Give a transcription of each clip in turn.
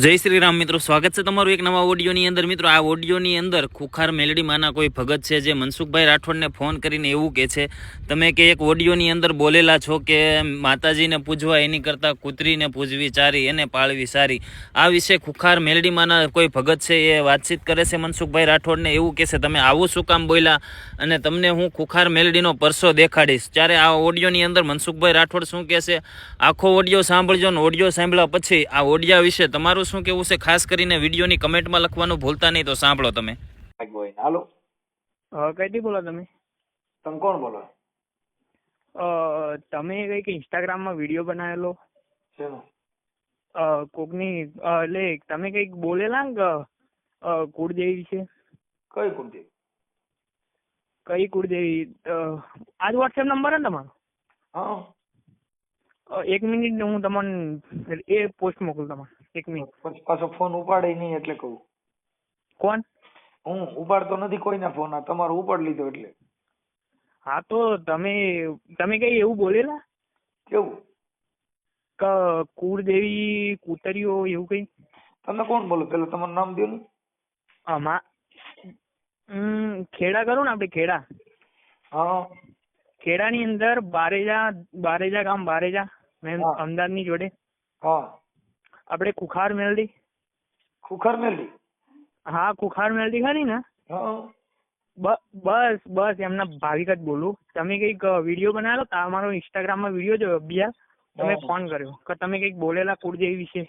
જય શ્રી રામ મિત્રો, સ્વાગત છે તમારું એક નવા ઓડિયોની અંદર. મિત્રો, આ ઓડિયોની અંદર ખુખાર મેલડીમાંના કોઈ ભગત છે જે મનસુખભાઈ રાઠોડને ફોન કરીને એવું કહે છે, તમે કે એક ઓડિયોની અંદર બોલેલા છો કે માતાજીને પૂજવા, એની કરતાં કૂતરીને પૂજવી, ચારી, એને પાળવી, સારી. આ વિશે ખુખાર મેલડીમાંના કોઈ ભગત છે એ વાતચીત કરે છે? મનસુખભાઈ રાઠોડને એવું કહે છે, તમે આવું શું કામ બોલ્યા? અને તમને હું ખુખાર મેલડીનો પરસો દેખાડીશ. ત્યારે આ ઓડિયોની અંદર મનસુખભાઈ રાઠોડ શું કહે છે? આખો ઓડિયો સાંભળજો ને ઓડિયો સાંભળ્યા પછી આ ઓડિયા વિશે તમારું શું કેવું છે? ખાસ કરીને વિડીયોની કમેન્ટમાં લખવાનું ભૂલતા નહીં તો સાંભળો તમે. હાલો. કઈથી બોલો તમે? તમે કોણ બોલો? તમે કંઈક ઇન્સ્ટાગ્રામમાં વીડિયો બનાવેલો? કોકની એટલે તમે કંઈક બોલેલા ને કુળદેવી વિશે? કઈ કુળદેવી કઈ કુળદેવી આજ આ જ વોટ્સએપ નંબર ને તમારો? હા. એક મિનિટ હું તમને એ પોસ્ટ મોકલું તમારે એક મિનિટ. પછી પાછો ફોન ઉપાડે નહીં એટલે કહું. કોણ? હું ઉપાડતો નથી કોઈના ફોન આ તમારો ઉપાડ લીધો એટલે. હા તો તમે તમે કઈ એવું બોલેલા? કેવું? કે કુળદેવી કુતરીઓ એવું કઈ? તમે કોણ બોલો? પેલો તમારું નામ દો ને. હમ, ખેડા કરું ને આપણે ખેડા? હા. ખેડાની અંદર બારેજા બારેજા ગામ બારેજા. મેમ. અમદાવાદની જોડે. હા. આપણે કુખાર મેલડી. કુખાર મેલી હા કુખાર મેલડી ખરી ને? બસ બસ એમના ભાવિક જ બોલું. તમે કંઈક વીડિયો બનાવેલો? તમારો ઇન્સ્ટાગ્રામમાં વીડિયો જોયો બીજા તમે ફોન કર્યો કે તમે કંઈક બોલેલા કુળદેવી વિશે?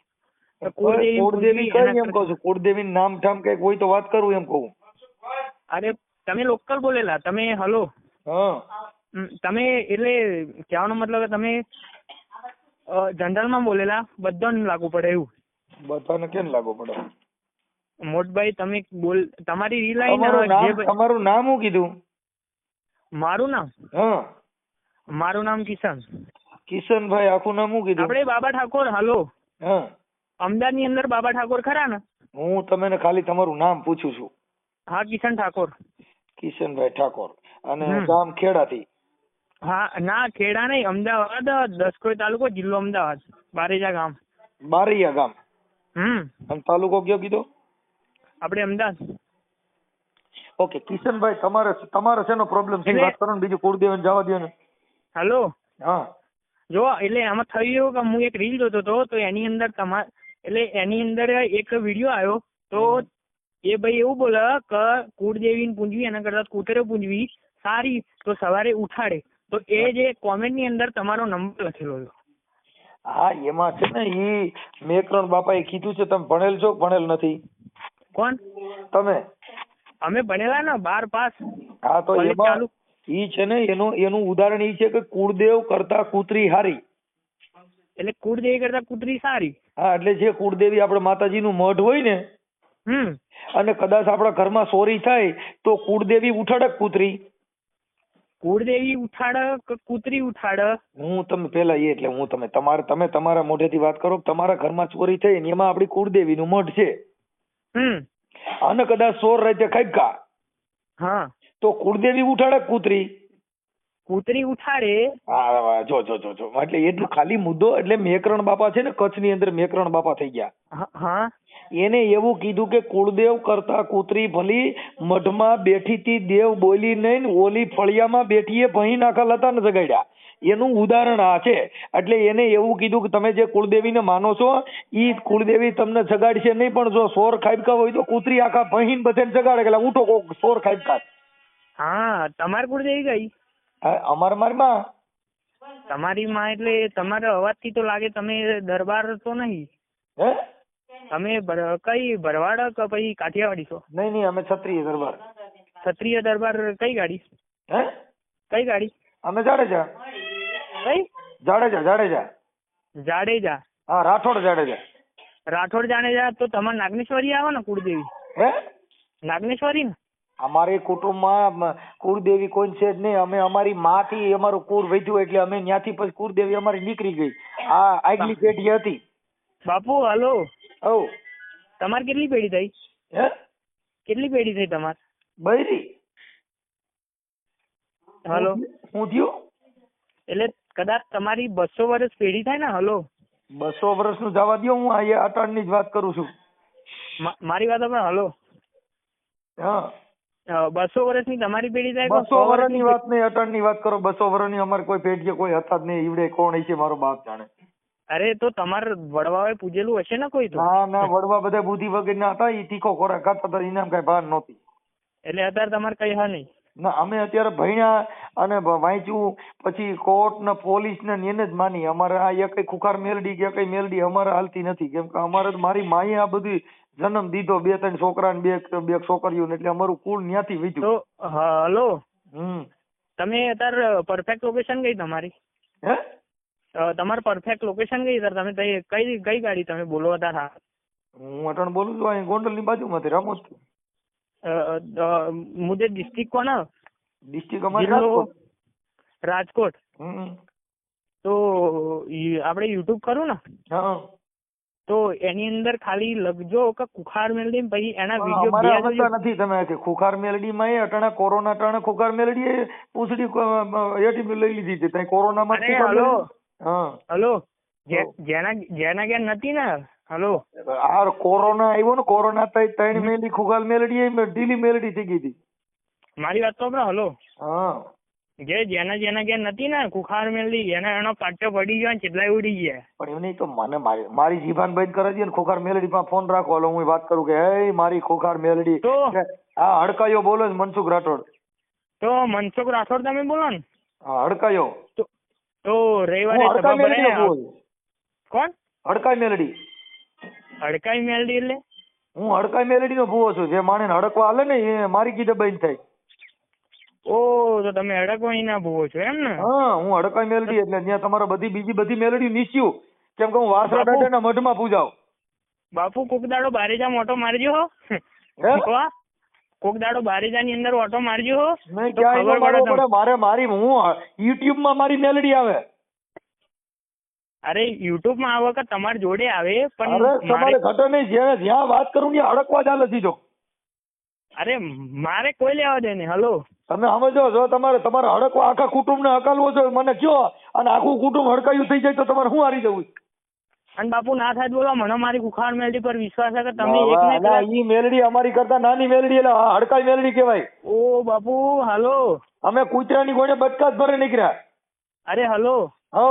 તો કુળદેવી કઈ એમ કહું છું. કુળદેવી નામ ઠામ કંઈક હોય તો વાત કરું એમ કહું. અરે તમે લોકલ બોલેલા તમે હલો. હા. તમે એટલે કહેવાનો મતલબ તમે જનરલમાં બોલેલા બધાને લાગુ પડે એવું. બધાને કેમ લાગુ પડે? મોટભાઈ તમે બોલ તમારી રીલ તમારું નામ શું કીધું? મારું નામ? હા. મારું નામ કિશન. કિશનભાઈ આખું નામ હું કીધું? આપણે બાબા ઠાકોર હાલો. હા. અમદાવાદની અંદર બાબા ઠાકોર ખરા ને? હું તમને ખાલી તમારું નામ પૂછું છું. હા કિશન ઠાકોર. કિશનભાઈ ઠાકોર. અને. ગામ ખેડાથી. હા ના ખેડા નહીં અમદાવાદ દસકોઈ તાલુકો જિલ્લો અમદાવાદ બારેજા ગામ. બારીયા ગામ? હમ. અને તાલુકો કયો કીધો? આપણે અમદાવાદ. ઓકે કિશનભાઈ તમારે તમારે શેનો પ્રોબ્લેમ છે? વાત કરો ને બીજું કુળદેવન જવા દો ને. હાલો? હા. જો એટલે આમાં થયું કે હું એક રીલ જોતો હતો તો એની અંદર તમાર એટલે એની અંદર એક વીડિયો આવ્યો તો એ ભાઈ એવું બોલે કે કુળદેવીને પૂંજવી એના કરતા કૂતરે પૂંજવી સારી તો સવારે ઉઠાડે. તો એ જે કોમેન્ટની અંદર તમારો નંબર લખેલો હતો. હા એમાં છે ને ઈ મેકરણ બાપાએ કીધું છે તમે ભણેલ છો ભણેલ નથી? કોણ? તમે? અમે ભણેલા ને બાર પાસ. હા તો એમાં ઈ છે ને એનું એનું ઉદાહરણ ઈ છે કે કુળદેવ કરતા કૂતરી હારી. એટલે કુળદેવી કરતા કૂતરી સારી. હા એટલે જે કુળદેવી આપણે માતાજીનું મઢ હોય ને હમ. અને કદાચ આપણા ઘરમાં ચોરી થાય તો કુળદેવી ઉઠાડક કૂતરી. કુળદેવી ઉઠાડ કૂતરી ઉઠાડ? હું તમે પેલા એ એટલે હું તમે તમારે તમે તમારા મોઢેથી વાત કરો તમારા ઘરમાં ચોરી થઈ ને એમાં આપણી કુળદેવીનું મઢ છે. હમ. અને કદાચ સોર રાતે ખાઈકા હા. તો કુળદેવી ઉઠાડે કૂતરી? કૂતરી ઉઠાડે. હા જો જો જો જો. એટલે એટલું ખાલી મુદ્દો એટલે મેકરણ બાપા છે ને કચ્છની અંદર મેકરણ બાપા થઈ ગયા. હા. એને એવું કીધું કે કુળદેવ કરતા કૂતરી ભલી મઢમાં બેઠી તી દેવ બોલી નહીં ઓલી ફળિયામાં બેઠીએ ભહી નાખા લતા ને જગાડ્યા. એનું ઉદાહરણ આ છે. એટલે એને એવું કીધું કે તમે જે કુળદેવીને માનો છો એ કુળદેવી તમને જગાડશે નહીં પણ જો સોર ખાબકા હોય તો કૂતરી આખા ભહીન બધાને જગાડે એટલે ઉઠો કોક સોર ખાબકા. હા તમાર કુળદેવી કઈ અમાર મારમાં તમારી માં એટલે તમારા અવાજથી તો લાગે તમે દરબાર તો નહીં. હે? તમે કઈ ભરવાડ કે પછી કાઠિયાવાડી છો? નહીં નહીં અમે ક્ષત્રિય દરબાર. ક્ષત્રિય દરબાર કઈ ગાડી? હે? કઈ ગાડી? અમે જાડેજા. કઈ? જાડેજા જાડેજા. જાડેજા. હા રાઠોડ જાડેજા. રાઠોડ જાડેજા તો તમારે નાગનેશ્વરી આવે ને કુળદેવી. હે? નાગનેશ્વરી ને? અમારે કુટુંબમાં કુળદેવી કોઈ છે જ નહીં. અમે અમારી માથી અમારું કુળ વધ્યું એટલે અમે ત્યાંથી પછી કુળદેવી અમારી નીકળી ગઈ. આ આગલી પેઢી હતી. બાપુ હલો. ઓ તમારે કેટલી પેઢી થઈ? હે? કેટલી પેઢી થઈ તમારે? બૈરી. હલો. હું થયું? એટલે કદાચ તમારી બસો વર્ષ પેઢી થાય ને હલો. બસો વર્ષનું જવા દો હું આ અટાણની જ વાત કરું છું. મારી વાત આપણે હલો. હા. બસો વર્ષની તમારી પેઢી થાય બસો વર્ષ વર્ષની વાત નહીં અટાણની વાત કરો. બસો વર્ષની અમારે કોઈ પેઢી કોઈ હતા જ નહીં. ઈવડે કોણ છે મારો બાપ જાણે. અરે તો તમારા વડવાએ પૂજેલું હશે ને કોઈ તો? ના ના વડવા બધા બુદ્ધિ વગરના હતા ઈ તીખો ખોરાક ખાતા હતા એને કઈ ભાન નહોતી. એટલે અત્યારે તમારે કઈ હા નહીં? ના અમે અત્યારે ભણ્યા અને વાંચ્યું પછી કોર્ટ ને પોલીસ ને એને જ માની. અમારે આ એકય ખુખાર મેલડી કે એકય મેલડી અમારે હાલતી નથી. કેમ કે અમારે મારી માએ આ બધી જન્મ દીધો બે ત્રણ છોકરા ને બે બે છોકરીઓ ને એટલે અમારું કુળ ન્યાથી તો વીત્યું હ- હલો? હમ. તમે અત્યારે પરફેક્ટ લોકેશન કઈ તમારી? હે? તમારું પરફેક્ટ લોકેશન કઈ સર તમે કઈ કઈ ગાડી તમે બોલો હતા હા હું અટણ બોલું છું અહીં ગોંડલની બાજુમાંથી અ, અ, મુજે ડિસ્ટ્રિક્ટ કોના ડિસ્ટ્રિક્ટ અમારે રાજકોટ. રાજકોટ. તો આપણે યુટ્યુબ કરું ને? હા. તો એની અંદર ખાલી લખજો કે કુખાર મેલડી પછી એના વીડિયો નથી તમે કે ખુખાર મેલડી માં અટાણા કોરોના અટાણે ખુખાર મેલડી એ પૂંછડી એટી લઈ લીધી છે. ત્યાં કોરોના માં હા. હલો? જેના જેના ઘેર નથી ને? હલો? આ કોરોના આવ્યો ને કોરોના તઈ ત્રણ મેલી ખુગાલ મેલડી ઢીલી મેલડી થઈ ગઈ હતી. મારી વાત તો આપણે હલો? હા. જે જેના જેના ઘેર નથી ને કુખાર મેલડી એના એનો પાટો પડી ગયો ને ચેટલાય ઉડી ગયા. પણ એમ નહીં તો મને મારી મારી જીભાન બંધ કરે છે ને ખુખાર મેલડી માં ફોન રાખો. હાલો હું વાત કરું કે હે મારી ખુખાર મેલડી. તો? આ હડકાયો બોલો મનસુખ રાઠોડ. તો મનસુખ રાઠોડ તમે બોલો ને? હા હડકાયો. તો રવિવારે સભા ભરાય કોણ? હડકાઈ મેલડી. હડકાઈ મેલડી એટલે? હું હડકાઈ મેલડી નો ભૂવો છું. જે માણે હડકવા હાલે ને એ મારી કીધે બંધ થાય. ઓ તો તમે હડકવાઈ ના ભૂવો છો એમ ને? હા હું હડકાઈ મેલડી એટલે ત્યાં તમારે બધી બીજી બધી મેલડી નીસ્યું કેમ કે હું વાસરા દાદા ના મઢમાં પૂજાવ બાપુ કોક દાડો બારેજા મોટો મારજો હો. કોક દાડો બારીજાની અંદર ઓટો મારજો નહીં ક્યાંય ન મારવો પડે પડે મારે મારી હું યુટ્યુબમાં મારી મેલડી આવે. અરે યુટ્યુબમાં આ વખત તમારી જોડે આવે પણ મારે તમારે ઘટો નહીં જ્યાં જ્યાં વાત કરું ત્યાં હડકવા ચાલે સીધો અરે મારે કોઈ લેવા દે ને હલો. તમે સમજો જો તમારે તમારે હડકવા આખા કુટુંબ ને હકાલવો છે મને કયો અને આખું કુટુંબ હડકાયું થઈ જાય તો તમારે શું હારી જવું? અને બાપુ ના થાય બોલો મને મારી કુખાર મેલડી પર વિશ્વાસ છે કે તમે એક ને આના ઈ મેલડી અમારી કરતા નાની મેલડી એટલે હડકાઈ મેલડી કહેવાય. ઓ બાપુ હાલો. અમે કૂતરાની ગોળે બચકા જ ભરે નીકળ્યા. અરે હાલો. હો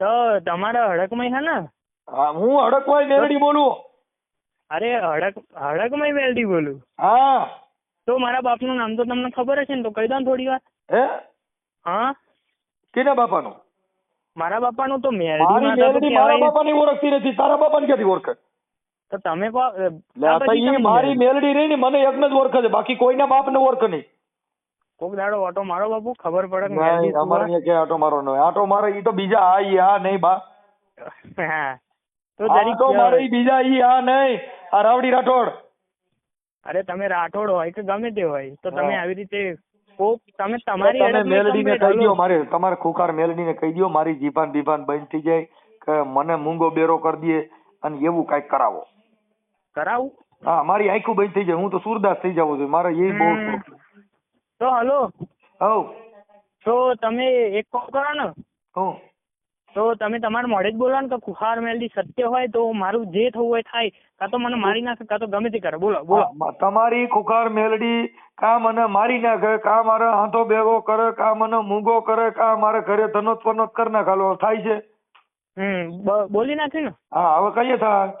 તો તમારા હડકમય છે ને? હા, હું હડકવાય મેલડી બોલું. અરે હડક હડકમય મેલડી બોલું. હા. તો મારા બાપનું નામ તો તમને ખબર હશે ને તો કહી દઉં થોડી વાર. હે? હા? કેના બાપાનું? મારા બાપાનું તો મેલડી તો મેલડી મારા બાપાની ઓળખતી નથી. તારા બાપાને ક્યાંથી ઓળખે? તો તમે મારી મેલડી રહી ને મને એકને જ ઓળખે છે. બાકી કોઈના બાપને ઓળખે નહીં. કોક દાડો ઓટો મારો બાપુ ખબર પડે અમારે અહીંયા ક્યાં આટો મારો નહીં. ઓટો મારે ઈ તો બીજા આ ઈ આ નહીં બા. હા. તો આ જરીક તો મારે ઈ બીજા ઈ આ નહીં. આ રાવડી રાઠોડ. અરે તમે રાઠોડ હોય કે ગમે તે હોય તો તમે આવી રીતે તમે તમારી તમે મેલડીને કહી દો મારે તમારે ખુખાર મેલડીને કહી દો મારી જીભાન બીભાન બંધ થઈ જાય કે મને મૂંગો બેરો કરી દે અને એવું કાંઈક કરાવો. કરાવું? હા મારી આંખું બંધ થઈ જાય હું તો સુરદાસ થઈ જાઉં છું મારે એ બહુ તો હલો. હવ. તો તમે એક કામ કરો ને. હું તો તમે તમારા મોઢે જ બોલો ને કે કુહાર મેલડી સત્ય હોય તો મારું જે થવું હોય થાય. કાં તો મને મારી નાખે કાં તો ગમે તે કરે. બોલો બોલો. તમારી ખુખાર મેલડી કા મને મારી નાખે કા મારે હાથો ભેગો કરે કા મને મૂંગો કરે કા મારે ઘરે ધનોત પનોત કરી નાખાલો. થાય છે? હમ બોલી નાખી ને. હા હવે કહીએ થાય.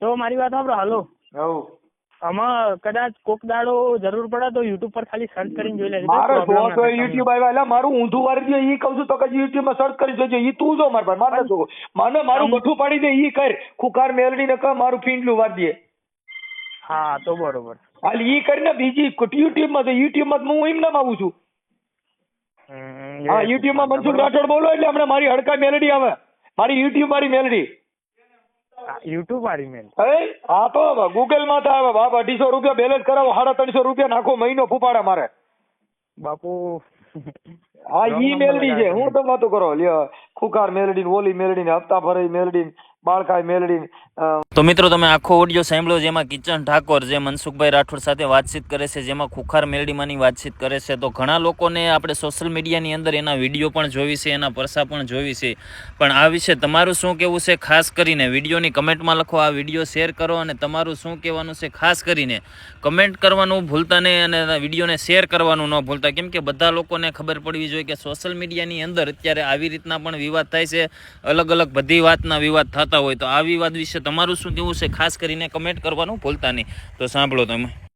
તો મારી વાત સાંભળો હાલો. હવ. આમાં કદાચ કોક દાડો જરૂર પડે તો યુટ્યુબ પર ખાલી સર્ચ કરીને જોઈ લેજો. મારો થાય. યુટ્યુબ આવ્યા એટલે મારું ઊંધું વારી દે ઈ કહું છું તો કદી યુટ્યુબમાં સર્ચ કરી જોજો. ઈ તું જો માર પર મારે જો મને મારું ગઠું પાડી દે ઈ કર. ખુકાર મેલડી ને કહ મારું ફીંડલું વારી દે. હા તો બરોબર. હાલ ઈ કરીને બીજી યુટ્યુબમાં તો યુટ્યુબમાં હું એમ નામ આવું છું. હા યુટ્યુબમાં મનસુખ રાઠોડ બોલો એટલે હમણાં મારી હડકા મેલડી આવે. મારી યુટ્યુબ મારી મેલડી. યુટ્યુબ વાળી મેલ. હા તો ગૂગલમાં તો આવે બાપ અઢીસો રૂપિયા બેલેન્સ કરાવો સાડા ત્રણસો રૂપિયા નાખો મહિનો ફૂપાડા મારે. બાપુ. હા ઈ મેલડી છે હું તો વાતો કરો. લ્યો ખુખાર મેલડી ઓલી મેલડી ને હપ્તા ભરાઈ મેલડી બાળખાઈ મેલડી તો મિત્રો તમે આખો ઓડિયો સાંભળ્યો જેમાં કિચન ઠાકોર જે મનસુખભાઈ રાઠોડ સાથે વાતચીત કરે છે, જેમાં ખુખાર મેલડીમાંની વાતચીત કરે છે. તો ઘણા લોકોને આપણે સોશિયલ મીડિયાની અંદર એના વીડિયો પણ જોવી છે, એના પરસા પણ જોવી છે. પણ આ વિશે તમારું શું કહેવું છે? ખાસ કરીને વિડીયોની કમેન્ટમાં લખો, આ વીડિયો શેર કરો અને તમારું શું કહેવાનું છે? ખાસ કરીને કમેન્ટ કરવાનું ભૂલતા નહીં અને વિડીયોને શેર કરવાનું ન ભૂલતા. કેમ કે બધા લોકોને ખબર પડવી જોઈએ કે સોશિયલ મીડિયાની અંદર અત્યારે આવી રીતના પણ વિવાદ થાય છે. અલગ અલગ બધી વાતના વિવાદ થતા હોય તો આ વિવાદ વિશે તમારું શું કહેવું છે? ખાસ કરીને કમેન્ટ કરવાનું ભૂલતા નહીં. તો સાંભળો તમે.